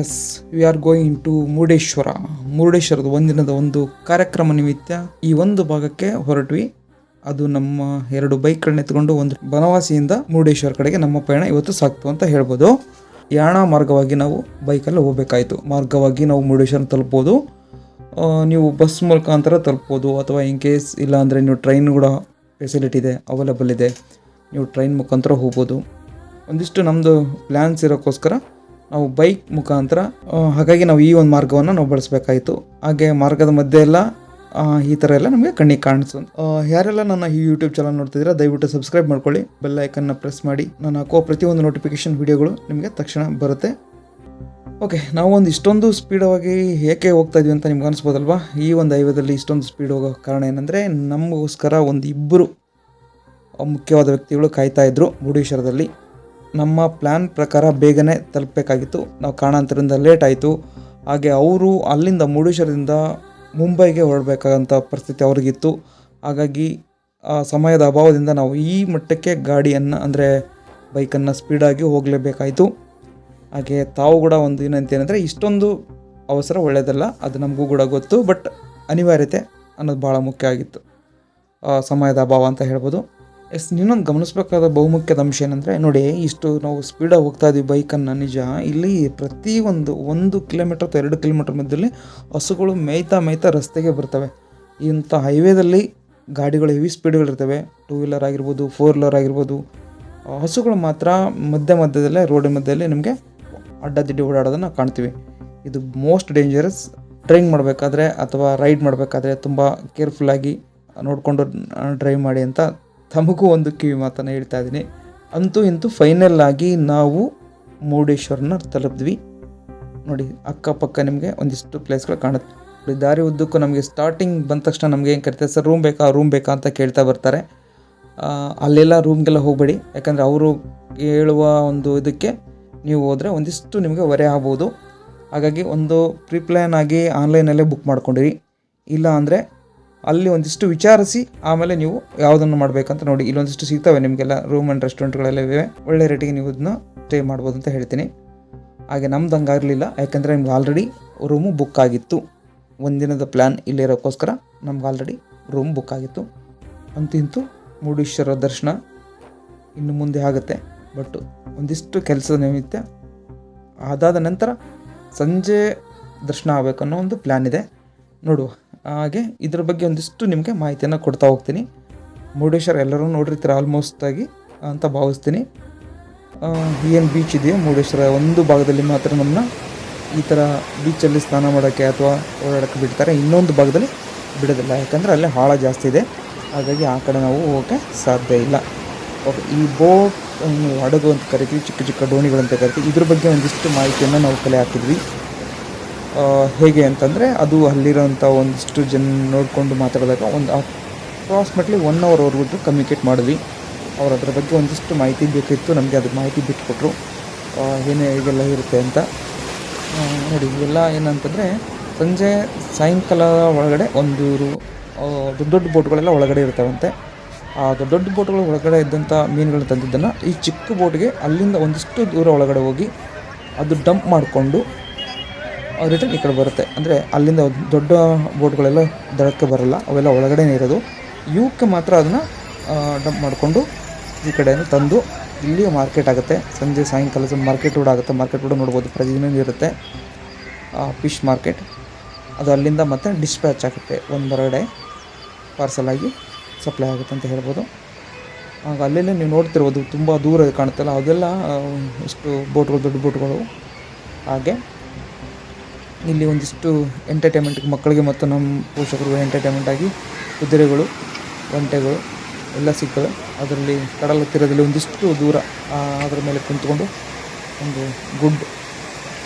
Yes we are going to Murudeshwar. ಮುರುಡೇಶ್ವರದ ಒಂದಿನದ ಒಂದು ಕಾರ್ಯಕ್ರಮ ನಿಮಿತ್ತ ಈ ಒಂದು ಭಾಗಕ್ಕೆ ಹೊರಟ್ವಿ. ಅದು ನಮ್ಮ ಎರಡು ಬೈಕ್ಗಳನ್ನ ಎತ್ಕೊಂಡು ಒಂದು ಬನವಾಸಿಯಿಂದ ಮುರುಡೇಶ್ವರ ಕಡೆಗೆ ನಮ್ಮ ಪಯಣ ಇವತ್ತು ಸಾಕ್ತು ಅಂತ ಹೇಳ್ಬೋದು. ಯಾಣ ಮಾರ್ಗವಾಗಿ ನಾವು ಬೈಕಲ್ಲಿ ಹೋಗ್ಬೇಕಾಯ್ತು. ಮಾರ್ಗವಾಗಿ ನಾವು ಮುರುಡೇಶ್ವರ ತಲುಪ್ಬೋದು. ನೀವು ಬಸ್ ಮುಖಾಂತರ ತಲುಪ್ಬೋದು. ಅಥವಾ ಇನ್ ಕೇಸ್ ಇಲ್ಲ ಅಂದರೆ ನೀವು ಟ್ರೈನ್ ಕೂಡ ಫೆಸಿಲಿಟಿ ಇದೆ ಅವೈಲೇಬಲ್ ಇದೆ, ನೀವು ಟ್ರೈನ್ ಮುಖಾಂತರ ಹೋಗ್ಬೋದು. ಒಂದಿಷ್ಟು ನಮ್ಮದು ಪ್ಲ್ಯಾನ್ಸ್ ಇರೋಕ್ಕೋಸ್ಕರ ನಾವು ಬೈಕ್ ಮುಖಾಂತರ ಹಾಗಾಗಿ ನಾವು ಈ ಒಂದು ಮಾರ್ಗವನ್ನು ನಾವು ಬಳಸಬೇಕಾಯಿತು. ಹಾಗೆ ಮಾರ್ಗದ ಮಧ್ಯೆ ಎಲ್ಲ ಈ ಥರ ಎಲ್ಲ ನಮಗೆ ಕಣ್ಣಿಗೆ ಕಾಣಿಸ್ತು ಆ, ಯಾರೆಲ್ಲ ನನ್ನ ಈ ಯೂಟ್ಯೂಬ್ ಚಾನಲ್ ನೋಡ್ತಿದ್ದೀರಾ ದಯವಿಟ್ಟು ಸಬ್ಸ್ಕ್ರೈಬ್ ಮಾಡ್ಕೊಳ್ಳಿ. ಬೆಲ್ ಐಕನ್ನ ಪ್ರೆಸ್ ಮಾಡಿ. ನಾನು ಹಾಕೋ ಪ್ರತಿಯೊಂದು ನೋಟಿಫಿಕೇಶನ್ ವಿಡಿಯೋಗಳು ನಿಮಗೆ ತಕ್ಷಣ ಬರುತ್ತೆ. ಓಕೆ ನಾವು ಒಂದು ಇಷ್ಟೊಂದು ಸ್ಪೀಡಾಗಿ ಏಕೆ ಹೋಗ್ತಾ ಇದೀವಿ ಅಂತ ನಿಮ್ಗೆ ಅನಿಸ್ಬೋದಲ್ವಾ? ಈ ಒಂದು ಐವದಲ್ಲಿ ಇಷ್ಟೊಂದು ಸ್ಪೀಡ್ ಹೋಗೋ ಕಾರಣ ಏನಂದರೆ ನಮಗೋಸ್ಕರ ಒಂದು ಇಬ್ಬರು ಮುಖ್ಯವಾದ ವ್ಯಕ್ತಿಗಳು ಕಾಯ್ತಾ ಇದ್ರು ಮುರುಡೇಶ್ವರದಲ್ಲಿ ನಮ್ಮ ಪ್ಲ್ಯಾನ್ ಪ್ರಕಾರ ಬೇಗನೆ ತಲುಪಬೇಕಾಗಿತ್ತು. ನಾವು ಕಾಣಂತರಿಂದ ಲೇಟ್ ಆಯಿತು. ಹಾಗೆ ಅವರು ಅಲ್ಲಿಂದ ಮುರುಡೇಶ್ವರದಿಂದ ಮುಂಬೈಗೆ ಹೊರಡಬೇಕಾದಂಥ ಪರಿಸ್ಥಿತಿ ಅವ್ರಿಗಿತ್ತು. ಹಾಗಾಗಿ ಸಮಯದ ಅಭಾವದಿಂದ ನಾವು ಈ ಮಟ್ಟಕ್ಕೆ ಗಾಡಿಯನ್ನು, ಅಂದರೆ ಬೈಕನ್ನು ಸ್ಪೀಡಾಗಿ ಹೋಗಲೇಬೇಕಾಯಿತು. ಹಾಗೆ ತಾವು ಕೂಡ ಒಂದು ಏನಂತೇನೆಂದರೆ ಇಷ್ಟೊಂದು ಅವಸರ ಒಳ್ಳೆಯದಲ್ಲ ಅದು ನಮಗೂ ಕೂಡ ಗೊತ್ತು, ಬಟ್ ಅನಿವಾರ್ಯತೆ ಅನ್ನೋದು ಭಾಳ ಮುಖ್ಯ ಆಗಿತ್ತು. ಸಮಯದ ಅಭಾವ ಅಂತ ಹೇಳ್ಬೋದು. ಎಸ್, ಇನ್ನೊಂದು ಗಮನಿಸಬೇಕಾದ ಬಹುಮುಖ್ಯದ ಅಂಶ ಏನಂದರೆ, ನೋಡಿ, ಇಷ್ಟು ನಾವು ಸ್ಪೀಡಾಗಿ ಹೋಗ್ತಾ ಇದ್ದೀವಿ ಬೈಕನ್ನು ನಿಜ. ಇಲ್ಲಿ ಪ್ರತಿ ಒಂದು ಕಿಲೋಮೀಟರ್ ಅಥವಾ ಎರಡು ಕಿಲೋಮೀಟರ್ ಮಧ್ಯದಲ್ಲಿ ಹಸುಗಳು ಮೇಯ್ತಾ ಮೇಯ್ತಾ ರಸ್ತೆಗೆ ಬರ್ತವೆ. ಇಂಥ ಹೈವೇದಲ್ಲಿ ಗಾಡಿಗಳು ಹೆವಿ ಸ್ಪೀಡ್ಗಳಿರ್ತವೆ ಟೂ ವೀಲರ್ ಆಗಿರ್ಬೋದು ಫೋರ್ ವೀಲರ್ ಆಗಿರ್ಬೋದು. ಹಸುಗಳು ಮಾತ್ರ ಮಧ್ಯ ಮಧ್ಯದಲ್ಲೇ ರೋಡಿನ ಮಧ್ಯದಲ್ಲಿ ನಿಮಗೆ ಅಡ್ಡದಿಡ್ಡಿ ಓಡಾಡೋದನ್ನು ಕಾಣ್ತೀವಿ. ಇದು ಮೋಸ್ಟ್ ಡೇಂಜರಸ್ ಡ್ರೈವಿಂಗ್ ಮಾಡಬೇಕಾದ್ರೆ ಅಥವಾ ರೈಡ್ ಮಾಡಬೇಕಾದ್ರೆ ತುಂಬ ಕೇರ್ಫುಲ್ಲಾಗಿ ನೋಡಿಕೊಂಡು ಡ್ರೈವ್ ಮಾಡಿ ಅಂತ ತಮಗೂ ಒಂದು ಕಿವಿ ಮಾತನ್ನು ಹೇಳ್ತಾ ಇದ್ದೀನಿ. ಅಂತೂ ಇಂತೂ ಫೈನಲ್ ಆಗಿ ನಾವು ಮುರುಡೇಶ್ವರನ ತಲುಪಿದ್ವಿ. ನೋಡಿ, ಅಕ್ಕಪಕ್ಕ ನಿಮಗೆ ಒಂದಿಷ್ಟು ಪ್ಲೇಸ್ಗಳು ಕಾಣುತ್ತೆ. ದಾರಿ ಉದ್ದಕ್ಕೂ ನಮಗೆ ಸ್ಟಾರ್ಟಿಂಗ್ ಬಂದ ತಕ್ಷಣ ನಮಗೆ ಏನು ಕರಿತಾರೆ? ಸರ್ ರೂಮ್ ಬೇಕಾ? ರೂಮ್ ಬೇಕಾ? ಅಂತ ಕೇಳ್ತಾ ಬರ್ತಾರೆ. ಅಲ್ಲೆಲ್ಲ ರೂಮ್ಗೆಲ್ಲ ಹೋಗಬೇಡಿ. ಯಾಕಂದರೆ ಅವರು ಹೇಳುವ ಒಂದು ಇದಕ್ಕೆ ನೀವು ಹೋದರೆ ಒಂದಿಷ್ಟು ನಿಮಗೆ ಹೊರೆ ಆಗ್ಬೋದು. ಹಾಗಾಗಿ ಒಂದು ಪ್ರಿಪ್ಲ್ಯಾನ್ ಆಗಿ ಆನ್ಲೈನಲ್ಲೇ ಬುಕ್ ಮಾಡ್ಕೊಂಡಿರಿ. ಇಲ್ಲ ಅಂದರೆ ಅಲ್ಲಿ ಒಂದಿಷ್ಟು ವಿಚಾರಿಸಿ, ಆಮೇಲೆ ನೀವು ಯಾವುದನ್ನು ಮಾಡಬೇಕಂತ ನೋಡಿ. ಇಲ್ಲೊಂದಿಷ್ಟು ಸಿಗ್ತವೆ ನಿಮಗೆಲ್ಲ ರೂಮ್ ಆ್ಯಂಡ್ ರೆಸ್ಟೋರೆಂಟ್ಗಳೆಲ್ಲ ಇವೆ. ಒಳ್ಳೆ ರೇಟಿಗೆ ನೀವು ಇದನ್ನ ಸ್ಟೇ ಮಾಡ್ಬೋದು ಅಂತ ಹೇಳ್ತೀನಿ. ಹಾಗೆ ನಮ್ದು ಹಂಗಾಗಲಿಲ್ಲ, ಯಾಕಂದರೆ ನಿಮ್ಗೆ ಆಲ್ರೆಡಿ ರೂಮು ಬುಕ್ ಆಗಿತ್ತು. ಒಂದಿನದ ಪ್ಲ್ಯಾನ್ ಇಲ್ಲಿರೋಕ್ಕೋಸ್ಕರ ನಮ್ಗೆ ಆಲ್ರೆಡಿ ರೂಮ್ ಬುಕ್ ಆಗಿತ್ತು. ಅಂತಿಂತೂ ಮುರುಡೇಶ್ವರ ದರ್ಶನ ಇನ್ನು ಮುಂದೆ ಆಗುತ್ತೆ. ಬಟ್ ಒಂದಿಷ್ಟು ಕೆಲಸದ ನಿಮಿತ್ತ ಅದಾದ ನಂತರ ಸಂಜೆ ದರ್ಶನ ಆಗಬೇಕನ್ನೋ ಒಂದು ಪ್ಲ್ಯಾನ್ ಇದೆ. ನೋಡುವ. ಹಾಗೆ ಇದ್ರ ಬಗ್ಗೆ ಒಂದಿಷ್ಟು ನಿಮಗೆ ಮಾಹಿತಿಯನ್ನು ಕೊಡ್ತಾ ಹೋಗ್ತೀನಿ. ಮುರುಡೇಶ್ವರ ಎಲ್ಲರೂ ನೋಡಿರ್ತೀರ ಆಲ್ಮೋಸ್ಟ್ ಆಗಿ ಅಂತ ಭಾವಿಸ್ತೀನಿ. ಏನು ಬೀಚ್ ಇದೆಯೋ ಮುರುಡೇಶ್ವರ ಒಂದು ಭಾಗದಲ್ಲಿ ಮಾತ್ರ ನಮ್ಮನ್ನ ಈ ಥರ ಬೀಚಲ್ಲಿ ಸ್ನಾನ ಮಾಡೋಕ್ಕೆ ಅಥವಾ ಓಡಾಡೋಕ್ಕೆ ಬಿಡ್ತಾರೆ. ಇನ್ನೊಂದು ಭಾಗದಲ್ಲಿ ಬಿಡೋದಿಲ್ಲ. ಯಾಕಂದರೆ ಅಲ್ಲೇ ಹಾಳ ಜಾಸ್ತಿ ಇದೆ. ಹಾಗಾಗಿ ಆ ಕಡೆ ನಾವು ಹೋಗೋಕ್ಕೆ ಸಾಧ್ಯ ಇಲ್ಲ. ಓಕೆ, ಈ ಬೋಟ್ ಹಡಗು ಅಂತ ಕರಿತೀವಿ. ಚಿಕ್ಕ ಚಿಕ್ಕ ಅಂತ ಕರಿತೀವಿ. ಇದ್ರ ಬಗ್ಗೆ ಒಂದಿಷ್ಟು ಮಾಹಿತಿಯನ್ನು ನಾವು ಕಲೆ ಹಾಕಿದ್ವಿ. ಹೇಗೆ ಅಂತಂದರೆ ಅದು ಅಲ್ಲಿರೋಂಥ ಒಂದಿಷ್ಟು ಜನ ನೋಡಿಕೊಂಡು ಮಾತಾಡಿದಾಗ ಒಂದು ಅಪ್ರಾಕ್ಸಿಮೇಟ್ಲಿ ಒನ್ ಅವರ್ವರೆಗೂ ಕಮ್ಯುನಿಕೇಟ್ ಮಾಡಿದ್ವಿ. ಅವ್ರು ಅದ್ರ ಬಗ್ಗೆ ಒಂದಿಷ್ಟು ಮಾಹಿತಿ ಬೇಕಿತ್ತು, ನಮಗೆ ಅದ್ರ ಮಾಹಿತಿ ಬಿಟ್ಕೊಟ್ರು. ಏನೇ ಹೇಗೆಲ್ಲ ಇರುತ್ತೆ ಅಂತ. ನೋಡಿ, ಇವೆಲ್ಲ ಏನಂತಂದರೆ ಸಂಜೆ ಸಾಯಂಕಾಲ ಒಳಗಡೆ ಒಂದು ದೊಡ್ಡ ದೊಡ್ಡ ಬೋಟ್ಗಳೆಲ್ಲ ಒಳಗಡೆ ಇರ್ತಾವಂತೆ. ಆ, ದೊಡ್ಡ ದೊಡ್ಡ ಬೋಟ್ಗಳ ಒಳಗಡೆ ಇದ್ದಂಥ ಮೀನುಗಳು ತಂದಿದ್ದನ್ನು ಈ ಚಿಕ್ಕ ಬೋಟ್ಗೆ ಅಲ್ಲಿಂದ ಒಂದಿಷ್ಟು ದೂರ ಒಳಗಡೆ ಹೋಗಿ ಅದು ಡಂಪ್ ಮಾಡಿಕೊಂಡು ರಿಟರ್ನ್ ಈ ಕಡೆ ಬರುತ್ತೆ. ಅಂದರೆ ಅಲ್ಲಿಂದ ದೊಡ್ಡ ಬೋಟ್ಗಳೆಲ್ಲ ದಡಕ್ಕೆ ಬರಲ್ಲ, ಅವೆಲ್ಲ ಒಳಗಡೆನೇ ಇರೋದು. ಇವಕ್ಕೆ ಮಾತ್ರ ಅದನ್ನು ಡಂಪ್ ಮಾಡಿಕೊಂಡು ಈ ಕಡೆಯಿಂದ ತಂದು ಇಲ್ಲಿ ಮಾರ್ಕೆಟ್ ಆಗುತ್ತೆ. ಸಂಜೆ ಸಾಯಂಕಾಲ ಮಾರ್ಕೆಟ್ ಕೂಡ ಆಗುತ್ತೆ. ಮಾರ್ಕೆಟ್ ಕೂಡ ನೋಡ್ಬೋದು. ಪ್ರತಿದಿನ ಇರುತ್ತೆ. ಫಿಶ್ ಮಾರ್ಕೆಟ್ ಅದು ಅಲ್ಲಿಂದ ಮತ್ತೆ ಡಿಸ್ಪ್ಯಾಚ್ ಆಗುತ್ತೆ. ಒಂದು ಹೊರಗಡೆ ಪಾರ್ಸಲ್ ಆಗಿ ಸಪ್ಲೈ ಆಗುತ್ತೆ ಅಂತ ಹೇಳ್ಬೋದು. ಆಗ ಅಲ್ಲೆಲ್ಲ ನೀವು ನೋಡ್ತಿರ್ಬೋದು. ತುಂಬ ದೂರ ಕಾಣುತ್ತಲ್ಲ ಅದೆಲ್ಲ ಇಷ್ಟು ಬೋಟ್ಗಳು, ದೊಡ್ಡ ಬೋಟ್ಗಳು. ಹಾಗೆ ಇಲ್ಲಿ ಒಂದಿಷ್ಟು ಎಂಟರ್ಟೈನ್ಮೆಂಟ್ ಮಕ್ಕಳಿಗೆ ಮತ್ತು ನಮ್ಮ ಪೋಷಕರು ಎಂಟರ್ಟೈನ್ಮೆಂಟ್ ಆಗಿ ಕುದುರೆಗಳು ಒಂಟೆಗಳು ಎಲ್ಲ ಸಿಗ್ತವೆ. ಅದರಲ್ಲಿ ಕಡಲ ತೀರದಲ್ಲಿ ಒಂದಿಷ್ಟು ದೂರ ಅದರ ಮೇಲೆ ಕುಂತ್ಕೊಂಡು ಒಂದು ಗುಡ್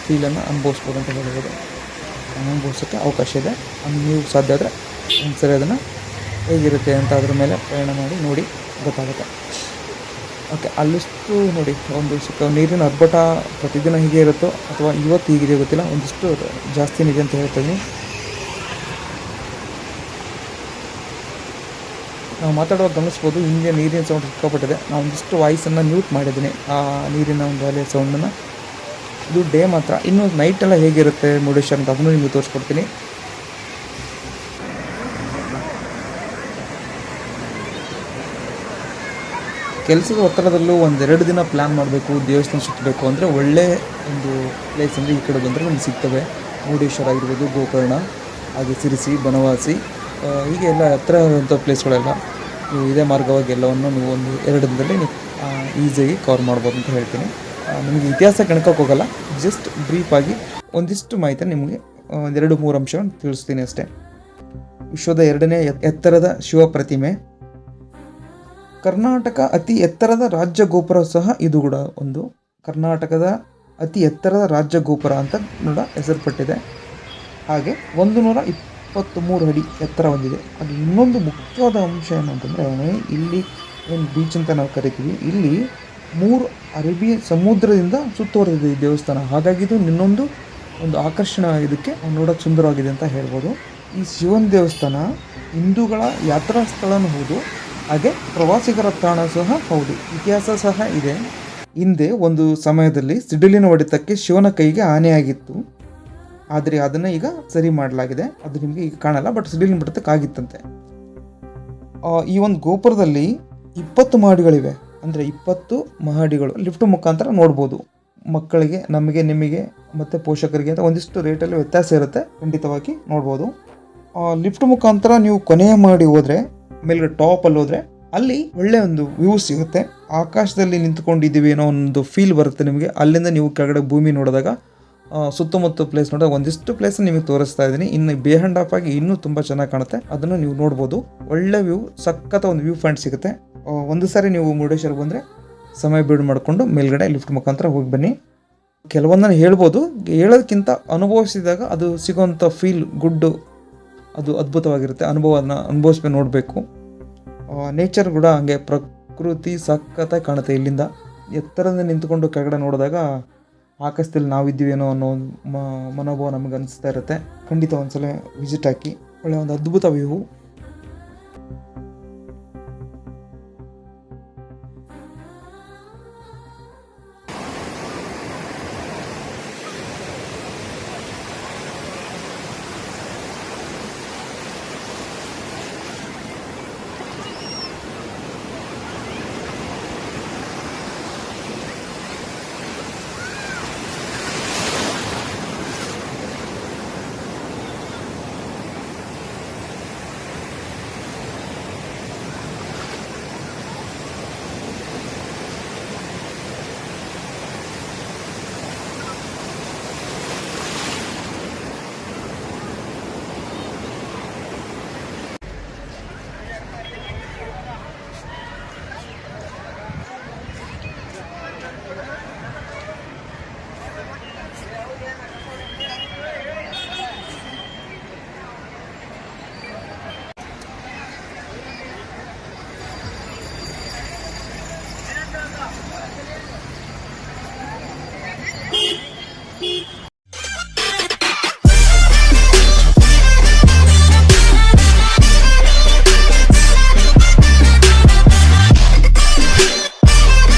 ಫೀಲನ್ನು ಅನುಭವಿಸ್ಬೋದು ಅಂತ ಹೇಳ್ಬೋದು. ಅನುಭವಿಸೋಕ್ಕೆ ಅವಕಾಶ ಇದೆ. ನೀವು ಸಾಧ್ಯ ಆದರೆ ಒಂದ್ಸರಿ ಅದನ್ನು ಹೇಗಿರುತ್ತೆ ಅಂತ ಅದ್ರ ಮೇಲೆ ಪ್ರಯಾಣ ಮಾಡಿ ನೋಡಿ ಗೊತ್ತಾಗುತ್ತೆ. ಓಕೆ, ಅಲ್ಲಿಷ್ಟು ನೋಡಿ, ಒಂದು ಸ್ವಲ್ಪ ನೀರಿನ ಅರ್ಭಟ ಪ್ರತಿದಿನ ಹೀಗೆ ಇರುತ್ತೋ ಅಥವಾ ಇವತ್ತು ಹೀಗಿದೆ ಗೊತ್ತಿಲ್ಲ, ಒಂದಿಷ್ಟು ಜಾಸ್ತಿನೇ ಇದೆ ಅಂತ ಹೇಳ್ತೀನಿ ನಾವು ಮಾತಾಡುವಾಗ ಗಮನಿಸ್ಬೋದು ಹಿಂದೆ ನೀರಿನ ಸೌಂಡ್ ಸಿಕ್ಕಾಪಟ್ಟಿದೆ. ನಾವು ಒಂದಿಷ್ಟು ವಾಯ್ಸನ್ನು ಮ್ಯೂಟ್ ಮಾಡಿದ್ದೀನಿ, ಆ ನೀರಿನ ಒಂದು ಅಲೆ ಸೌಂಡನ್ನು ಇದು ಡೇ ಮಾತ್ರ. ಇನ್ನು ನೈಟೆಲ್ಲ ಹೇಗಿರುತ್ತೆ ಮುರುಡೇಶ್ವರ ಅಂತ ಅದನ್ನು ನಿಮಗೆ ತೋರಿಸ್ಕೊಡ್ತೀನಿ. ಕೆಲಸದ ಒತ್ತಡದಲ್ಲೂ ಒಂದೆರಡು ದಿನ ಪ್ಲ್ಯಾನ್ ಮಾಡಬೇಕು, ದೇವಸ್ಥಾನ ಸುತ್ತಬೇಕು ಅಂದರೆ ಒಳ್ಳೆ ಒಂದು ಪ್ಲೇಸ್ ಅಂದರೆ ಈ ಕಡೆ ಬಂದರೆ ನಮ್ಗೆ ಸಿಗ್ತವೆ. ಮುರುಡೇಶ್ವರ ಆಗಿರ್ಬೋದು, ಗೋಕರ್ಣ, ಹಾಗೆ ಸಿರಿಸಿ, ಬನವಾಸಿ ಹೀಗೆ ಎಲ್ಲ ಹತ್ತಿರ ಇರುವಂಥ ಪ್ಲೇಸ್ಗಳೆಲ್ಲ ನೀವು ಇದೇ ಮಾರ್ಗವಾಗಿ ಎಲ್ಲವನ್ನು ನೀವು ಒಂದು ಎರಡು ದಿನದಲ್ಲಿ ನೀವು ಈಸಿಯಾಗಿ ಕವರ್ ಮಾಡ್ಬೋದು ಅಂತ ಹೇಳ್ತೀನಿ. ನಿಮಗೆ ಇತಿಹಾಸ ಕಣ್ಕೋಕೆ ಹೋಗಲ್ಲ ಜಸ್ಟ್ ಬ್ರೀಫಾಗಿ ಒಂದಿಷ್ಟು ಮಾಹಿತಿ ನಿಮಗೆ ಒಂದೆರಡು ಮೂರು ಅಂಶವನ್ನು ತಿಳಿಸ್ತೀನಿ ಅಷ್ಟೇ. ವಿಶ್ವದ ಎರಡನೇ ಎತ್- ಎತ್ತರದ ಶಿವ ಪ್ರತಿಮೆ. ಕರ್ನಾಟಕ ಅತಿ ಎತ್ತರದ ರಾಜ್ಯ ಗೋಪುರ ಸಹ ಇದು ಕೂಡ ಒಂದು. ಕರ್ನಾಟಕದ ಅತಿ ಎತ್ತರದ ರಾಜ್ಯ ಗೋಪುರ ಅಂತ ನೋಡ ಹೆಸರುಪಟ್ಟಿದೆ. ಹಾಗೆ ಒಂದು ನೂರ ಇಪ್ಪತ್ತು ಮೂರು ಅಡಿ ಎತ್ತರ ಹೊಂದಿದೆ. ಅದು ಇನ್ನೊಂದು ಮುಖ್ಯವಾದ ಅಂಶ ಏನು ಅಂತಂದರೆ ಇಲ್ಲಿ ಏನು ಬೀಚ್ ಅಂತ ನಾವು ಕರಿತೀವಿ. ಇಲ್ಲಿ ಮೂರು ಅರಬಿ ಸಮುದ್ರದಿಂದ ಸುತ್ತುವರೆದಿದೆ ಈ ದೇವಸ್ಥಾನ. ಹಾಗಾಗಿ ಇದು ಇನ್ನೊಂದು ಒಂದು ಆಕರ್ಷಣ ಇದಕ್ಕೆ ನೋಡೋಕೆ ಸುಂದರವಾಗಿದೆ ಅಂತ ಹೇಳ್ಬೋದು. ಈ ಶಿವನ ದೇವಸ್ಥಾನ ಹಿಂದೂಗಳ ಯಾತ್ರಾ ಸ್ಥಳನೂ ಹೌದು. ಹಾಗೆ ಪ್ರವಾಸಿಗರ ತಾಣ ಸಹ ಹೌದು. ಇತಿಹಾಸ ಸಹ ಇದೆ. ಹಿಂದೆ ಒಂದು ಸಮಯದಲ್ಲಿ ಸಿಡಿಲಿನ ಹೊಡೆತಕ್ಕೆ ಶಿವನ ಕೈಗೆ ಹಾನಿಯಾಗಿತ್ತು ಆದರೆ ಅದನ್ನು ಈಗ ಸರಿ ಮಾಡಲಾಗಿದೆ. ಅದು ನಿಮಗೆ ಈಗ ಕಾಣಲ್ಲ ಬಟ್ ಸಿಡಿಲಿನ ಬಿಡತಕ್ಕಾಗಿತ್ತಂತೆ ಈ ಒಂದು ಗೋಪುರದಲ್ಲಿ ಇಪ್ಪತ್ತು ಮಹಡಿಗಳಿವೆ. ಅಂದರೆ ಇಪ್ಪತ್ತು ಮಹಡಿಗಳು ಲಿಫ್ಟ್ ಮುಖಾಂತರ ನೋಡ್ಬೋದು. ಮಕ್ಕಳಿಗೆ, ನಮಗೆ, ನಿಮಗೆ ಮತ್ತು ಪೋಷಕರಿಗೆ ಅಂತ ಒಂದಿಷ್ಟು ರೇಟಲ್ಲಿ ವ್ಯತ್ಯಾಸ ಇರುತ್ತೆ. ಖಂಡಿತವಾಗಿ ನೋಡ್ಬೋದು. ಲಿಫ್ಟ್ ಮುಖಾಂತರ ನೀವು ಕೊನೆಯ ಮಾಡಿ ಹೋದರೆ ಮೇಲ್ಗಡೆ ಟಾಪಲ್ಲಿ ಹೋದ್ರೆ ಅಲ್ಲಿ ಒಳ್ಳೆ ಒಂದು ವ್ಯೂ ಸಿಗುತ್ತೆ. ಆಕಾಶದಲ್ಲಿ ನಿಂತ್ಕೊಂಡಿದ್ದೀವಿ ಏನೋ ಒಂದು ಫೀಲ್ ಬರುತ್ತೆ ನಿಮಗೆ. ಅಲ್ಲಿಂದ ನೀವು ಕೆಳಗಡೆ ಭೂಮಿ ನೋಡಿದಾಗ ಸುತ್ತಮುತ್ತ ಪ್ಲೇಸ್ ನೋಡಿದಾಗ ಒಂದಿಷ್ಟು ಪ್ಲೇಸ್ ನಿಮಗೆ ತೋರಿಸ್ತಾ ಇದ್ದೀನಿ. ಇನ್ನು ಬೇಹಂಡ್ ಆಫ್ ಆಗಿ ಇನ್ನೂ ತುಂಬ ಚೆನ್ನಾಗಿ ಕಾಣುತ್ತೆ. ಅದನ್ನು ನೀವು ನೋಡ್ಬೋದು. ಒಳ್ಳೆ ವ್ಯೂ, ಸಖತ್ ಒಂದು ವ್ಯೂ ಪಾಯಿಂಟ್ ಸಿಗುತ್ತೆ. ಒಂದು ಸಾರಿ ನೀವು ಮುರುಡೇಶ್ವರ ಬಂದರೆ ಸಮಯ ಬೀಡು ಮಾಡಿಕೊಂಡು ಮೇಲ್ಗಡೆ ಲಿಫ್ಟ್ ಮುಖಾಂತರ ಹೋಗಿ ಬನ್ನಿ. ಕೆಲವೊಂದನ್ನು ಹೇಳ್ಬೋದು. ಹೇಳೋದಕ್ಕಿಂತ ಅನುಭವಿಸಿದಾಗ ಅದು ಸಿಗೋಂಥ ಫೀಲ್ ಗುಡ್ಡು ಅದು ಅದ್ಭುತವಾಗಿರುತ್ತೆ. ಅನುಭವನ ಅನುಭವಿಸ್ಬೇಕು ನೋಡಬೇಕು. ನೇಚರ್ ಕೂಡ ಹಂಗೆ ಪ್ರಕೃತಿ ಸಖತ್ತಾಗಿ ಕಾಣುತ್ತೆ ಇಲ್ಲಿಂದ. ಎತ್ತರದಿಂದ ನಿಂತ್ಕೊಂಡು ಕೆಳಗಡೆ ನೋಡಿದಾಗ ಆಕಾಶದಲ್ಲಿ ನಾವಿದ್ದೀವೇನೋ ಅನ್ನೋ ಮನೋಭಾವ ನಮಗೆ ಅನಿಸ್ತಾ ಇರುತ್ತೆ. ಖಂಡಿತ ಒಂದ್ಸಲ ವಿಸಿಟ್ ಹಾಕಿ. ಒಳ್ಳೆ ಒಂದು ಅದ್ಭುತ ವ್ಯೂ excelente.